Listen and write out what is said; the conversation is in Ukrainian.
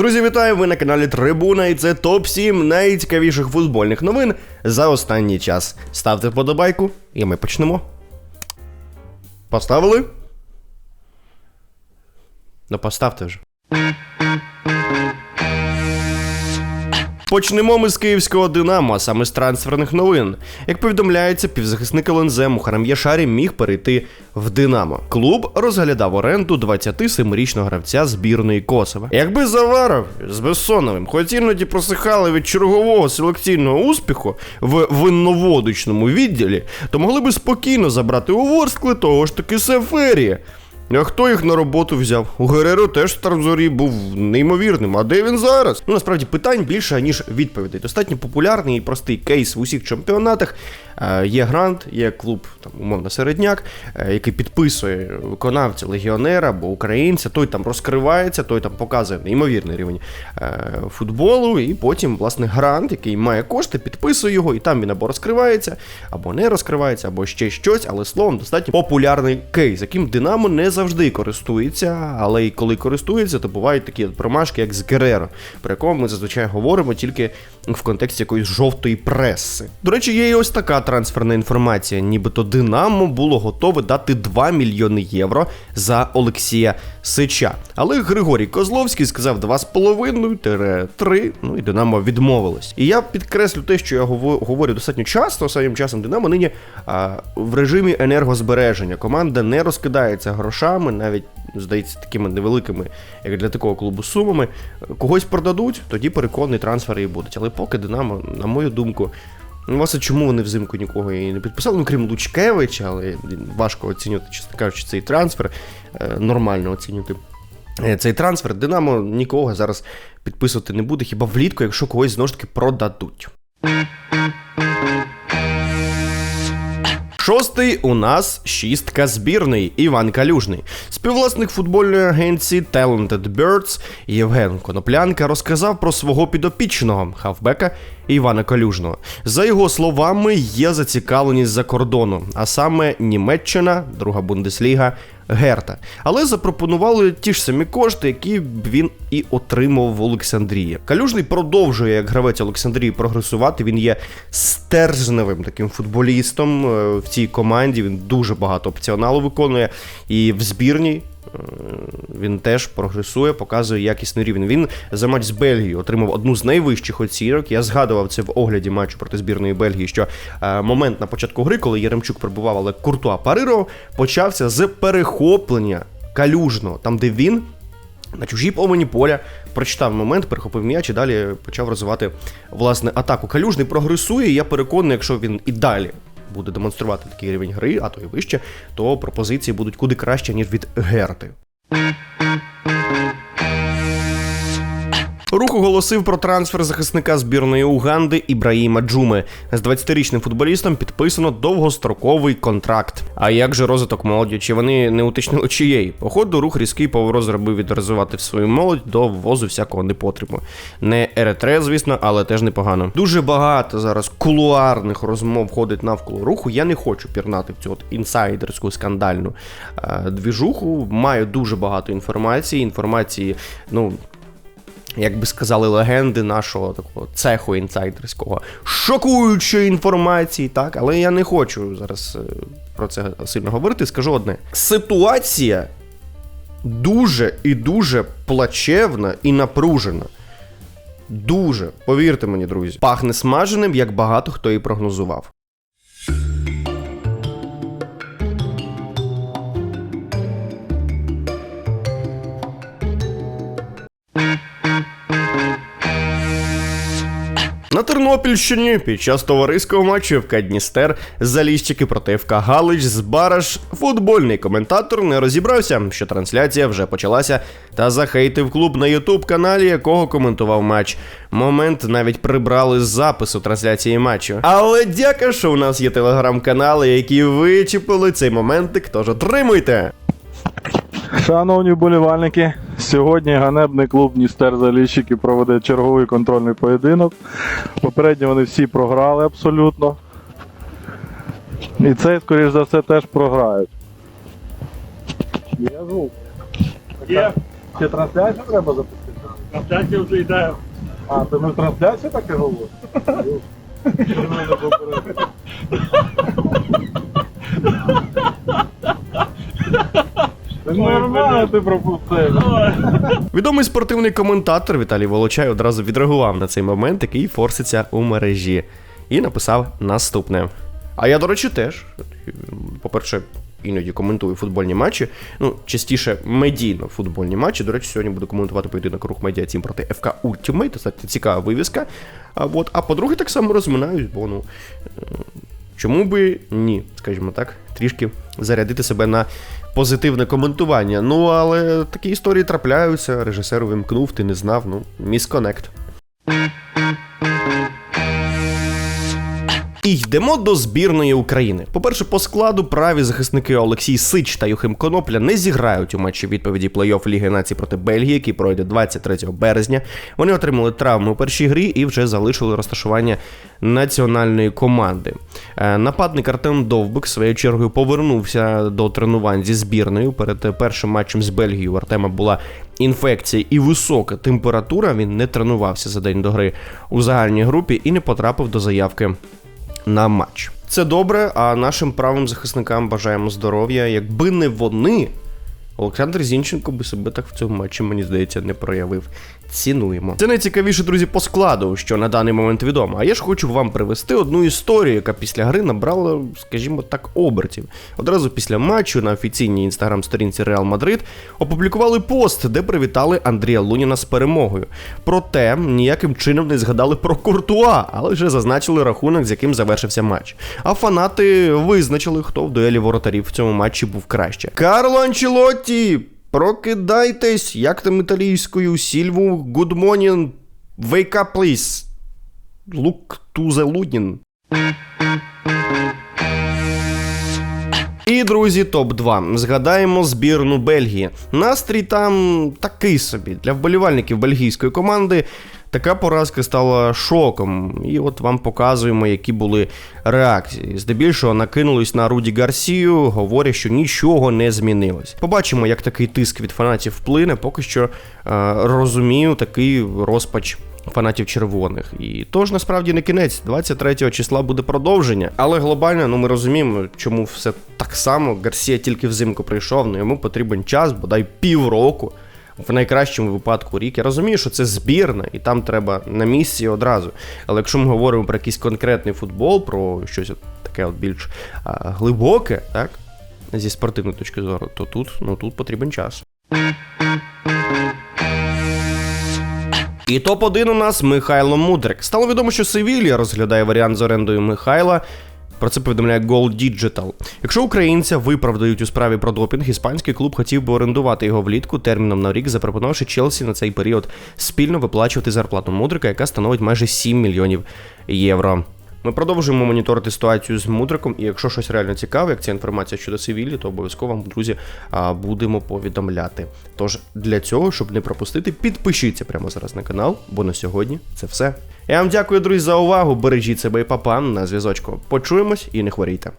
Друзі, вітаю! Ви на каналі Трибуна, і це топ 7 найцікавіших футбольних новин за останній час. Ставте вподобайку, і ми почнемо. Поставили? Ну, поставте вже. Почнемо ми з київського Динамо, а саме з трансферних новин. Як повідомляється, півзахисник ЛНЗ Мухарам Яшарі міг перейти в Динамо. Клуб розглядав оренду 27-річного гравця збірної Косова. Якби Заваров з Бессоновим хоч іноді просихали від чергового селекційного успіху в винноводочному відділі, то могли би спокійно забрати у Ворскли того ж таки Сеферія. А хто їх на роботу взяв? У Гереро теж Старзорі був неймовірним. А де він зараз? Ну насправді питань більше, ніж відповідей. Достатньо популярний і простий кейс в усіх чемпіонатах. Е, Є грант, є клуб, там, умовно, середняк, е, який підписує виконавця, легіонера або українця, той там розкривається, той там показує неймовірний рівень е, футболу, і потім, власне, грант, який має кошти, підписує його, і там він або розкривається, або не розкривається, або ще щось, але словом, достатньо популярний кейс, яким Динамо не завжди користується, але і коли користується, то бувають такі промашки, як з Гереро, про якого ми зазвичай говоримо тільки в контексті якоїсь жовтої преси. До речі, є і ось така трансферна інформація, нібито Динамо було готове дати 2 мільйони євро за Олексія Сича. Але Григорій Козловський сказав 2,5-3, ну і Динамо відмовилось. І я підкреслю те, що я гово- говорю достатньо часто, останнім часом Динамо нині а, в режимі енергозбереження. Команда не розкидається грошами, навіть здається, такими невеликими, як для такого клубу, сумами. Когось продадуть, тоді переконані трансфери і будуть. Але поки Динамо, на мою думку, Ну, власне, чому вони взимку нікого і не підписали, ну крім Лучкевича, але важко оцінювати, чесно кажучи, цей трансфер. Е, Нормально оцінювати. е, Цей трансфер Динамо нікого зараз підписувати не буде, хіба влітку, якщо когось знову ж таки продадуть. Шостий у нас шістка збірний Іван Калюжний. Співвласник футбольної агенції Talented Birds Євген Коноплянка розказав про свого підопічного хавбека Івана Калюжного. За його словами, є зацікавленість за кордону, а саме Німеччина, друга Бундесліга. Герта, але запропонували ті ж самі кошти, які він і отримав в Олександрії. Калюжний продовжує як гравець Олександрії прогресувати. Він є стержневим таким футболістом е, в цій команді. Він дуже багато опціоналу виконує і в збірній. Він теж прогресує, показує якісний рівень. Він за матч з Бельгією отримав одну з найвищих оцінок. Я згадував це в огляді матчу проти збірної Бельгії, що е, момент на початку гри, коли Яремчук прибував, але Куртуа парирував, почався з перехоплення калюжного, там де він. На чужій половині поля прочитав момент, перехопив м'яч і далі почав розвивати власне атаку. Калюжний прогресує. і Я переконаний, якщо він і далі буде демонструвати такий рівень гри, а то і вище, то пропозиції будуть куди краще, ніж від Герти. Рух оголосив про трансфер захисника збірної Уганди Ібраїма Джуми. З 20-річним футболістом підписано довгостроковий контракт. А як же розвиток молоді? Чи вони не уточнили чиєї? Походу, рух різкий поворот зробив від розвивати свою молодь до ввозу всякого непотребу. Не Еретре, звісно, але теж непогано. Дуже багато зараз кулуарних розмов ходить навколо руху. Я не хочу пірнати в цю от інсайдерську скандальну е, двіжуху. Маю дуже багато інформації. Інформації, ну як би сказали легенди нашого такого цеху інсайдерського, шокуючої інформації, так, але я не хочу зараз е, про це сильно говорити. Скажу одне: ситуація дуже і дуже плачевна і напружена. Дуже, повірте мені, друзі, пахне смаженим, як багато хто і прогнозував. На Тернопільщині під час товариського матчу ФК Дністер Заліщики проти ФК Галич з Бараш футбольний коментатор не розібрався, що трансляція вже почалася, та захейтив клуб на Ютуб каналі, якого коментував матч. Момент навіть прибрали з запису трансляції матчу. Але дяка, що у нас є телеграм-канали, які вичіпили цей моментик, тож отримуйте! Шановні вболівальники, сьогодні ганебний клуб Дністер Заліщики проведе черговий контрольний поєдинок. Попередньо вони всі програли абсолютно. І цей, скоріш за все, теж програють. Є звук. Є. Ще трансляцію треба запустити? Трансляція вже йде. А, то ми в трансляції таке говоримо? Нормально ти пропустив. Відомий спортивний коментатор Віталій Волочай одразу відреагував на цей момент, який форситься у мережі, і написав наступне. А я, до речі, теж. По-перше, іноді коментую футбольні матчі. Ну, частіше медійно футбольні матчі. До речі, сьогодні буду коментувати поєдинок рух медіа Тім проти ФК Ultimate. Достатньо цікава вивіска. А, от. а по-друге, так само розминаюсь, бо ну. е, Чому би ні, скажімо так, трішки зарядити себе на позитивне коментування. Ну, але такі історії трапляються, режисер вимкнув, ти не знав, ну, місконект. І йдемо до збірної України. По-перше, по складу праві захисники Олексій Сич та Юхим Конопля не зіграють у матчі відповіді плей-офф Ліги націй проти Бельгії, який пройде 23 березня. Вони отримали травми у першій грі і вже залишили розташування національної команди. Е, Нападник Артем Довбик своєю чергою повернувся до тренувань зі збірною. Перед першим матчем з Бельгією у Артема була інфекція і висока температура. Він не тренувався за день до гри у загальній групі і не потрапив до заявки на матч. Це добре, а нашим правим захисникам бажаємо здоров'я. Якби не вони, Олександр Зінченко би себе так в цьому матчі, мені здається, не проявив. Цінуємо. Це найцікавіше, друзі, по складу, що на даний момент відомо. А я ж хочу вам привести одну історію, яка після гри набрала, скажімо так, обертів. Одразу після матчу на офіційній інстаграм-сторінці Реал Мадрид опублікували пост, де привітали Андрія Луніна з перемогою. Проте ніяким чином не згадали про Куртуа, але вже зазначили рахунок, з яким завершився матч. А фанати визначили, хто в дуелі воротарів в цьому матчі був краще. Карло Анчелотті! Прокидайтесь, як там італійською, Сільву, good morning, wake up, please. Look to the Ludin. І, друзі, топ-2. Згадаємо збірну Бельгії. Настрій там такий собі. Для вболівальників бельгійської команди така поразка стала шоком. І от вам показуємо, які були реакції. Здебільшого накинулись на Руді Гарсію, говорять, що нічого не змінилось. Побачимо, як такий тиск від фанатів вплине. Поки що е, розумію такий розпач фанатів червоних. І тож насправді не кінець. 23 числа буде продовження. Але глобально, ну ми розуміємо, чому все так само. Гарсія тільки взимку прийшов, ну йому потрібен час, бодай півроку. В найкращому випадку рік. Я розумію, що це збірна, і там треба на місці одразу. Але якщо ми говоримо про якийсь конкретний футбол, про щось таке от більш а, глибоке, так, зі спортивної точки зору, то тут, ну, тут потрібен час. І топ-1 у нас Михайло Мудрик. Стало відомо, що Севілія розглядає варіант з орендою Михайла. Про це повідомляє Goal Digital. Якщо українця виправдають у справі про допінг, іспанський клуб хотів би орендувати його влітку терміном на рік, запропонувавши Челсі на цей період спільно виплачувати зарплату Мудрика, яка становить майже 7 мільйонів євро. Ми продовжуємо моніторити ситуацію з Мудриком, і якщо щось реально цікаве, як ця інформація щодо цивілі, то обов'язково вам, друзі, будемо повідомляти. Тож для цього, щоб не пропустити, підпишіться прямо зараз на канал, бо на сьогодні це все. Я вам дякую, друзі, за увагу. Бережіть себе і папа на зв'язочку. Почуємось і не хворійте.